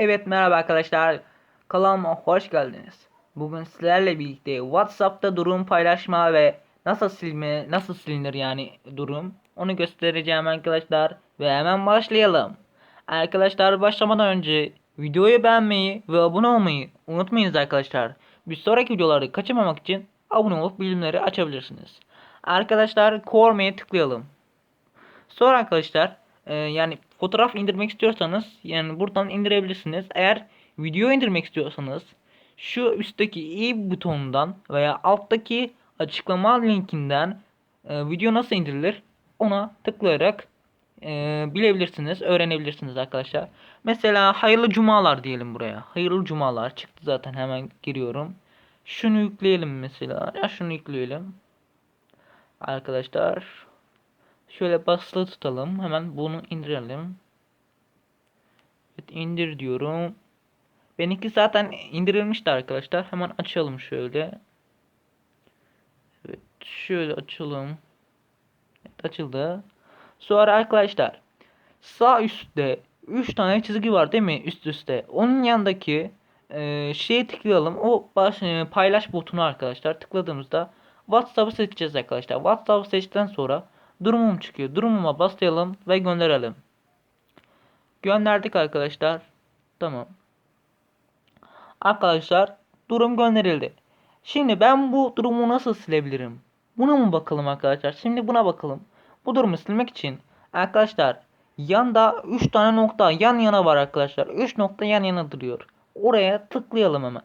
Evet merhaba arkadaşlar. Kanalıma hoş geldiniz. Bugün sizlerle birlikte WhatsApp'ta durum paylaşma ve nasıl silme, nasıl silinir yani durum onu göstereceğim arkadaşlar ve hemen başlayalım. Arkadaşlar başlamadan önce videoyu beğenmeyi ve abone olmayı unutmayınız arkadaşlar. Bir sonraki videoları kaçırmamak için abone olup bildirimleri açabilirsiniz. Arkadaşlar Corme'ye tıklayalım. Sonra arkadaşlar e, yani fotoğraf indirmek istiyorsanız yani buradan indirebilirsiniz. Eğer video indirmek istiyorsanız şu üstteki i butonundan veya alttaki açıklama linkinden e, video nasıl indirilir ona tıklayarak e, bilebilirsiniz, öğrenebilirsiniz arkadaşlar. Mesela hayırlı cumalar diyelim buraya. Hayırlı cumalar çıktı zaten hemen giriyorum. Şunu yükleyelim mesela. Ya şunu yükleyelim. Arkadaşlar Şöyle basılı tutalım. Hemen bunu indirelim. Evet, indir diyorum. Benimki zaten indirilmişti arkadaşlar. Hemen açalım şöyle. Evet, şöyle açalım. Evet, açıldı. Sonra arkadaşlar sağ üstte 3 tane çizgi var değil mi üst üste. Onun yanındaki e, şeye tıklayalım. O baş, e, paylaş butonu arkadaşlar. Tıkladığımızda WhatsApp'ı seçeceğiz arkadaşlar. WhatsApp'ı seçtikten sonra durumum çıkıyor. Durumuma baslayalım ve gönderelim. Gönderdik arkadaşlar. Tamam. Arkadaşlar durum gönderildi. Şimdi ben bu durumu nasıl silebilirim? Buna mı bakalım arkadaşlar? Şimdi buna bakalım. Bu durumu silmek için arkadaşlar yanda 3 tane nokta yan yana var arkadaşlar. 3 nokta yan yana duruyor. Oraya tıklayalım hemen.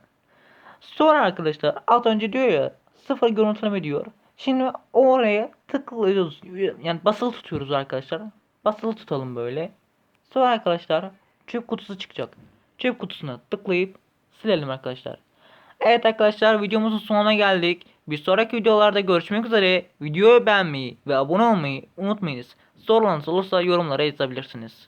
Sonra arkadaşlar az önce diyor ya sıfır görüntüleme diyor. Şimdi oraya tıklıyoruz. Yani basılı tutuyoruz arkadaşlar. Basılı tutalım böyle. Sonra arkadaşlar çöp kutusu çıkacak. Çöp kutusuna tıklayıp silelim arkadaşlar. Evet arkadaşlar videomuzun sonuna geldik. Bir sonraki videolarda görüşmek üzere. Videoyu beğenmeyi ve abone olmayı unutmayınız. Sorularınız olursa yorumlara yazabilirsiniz.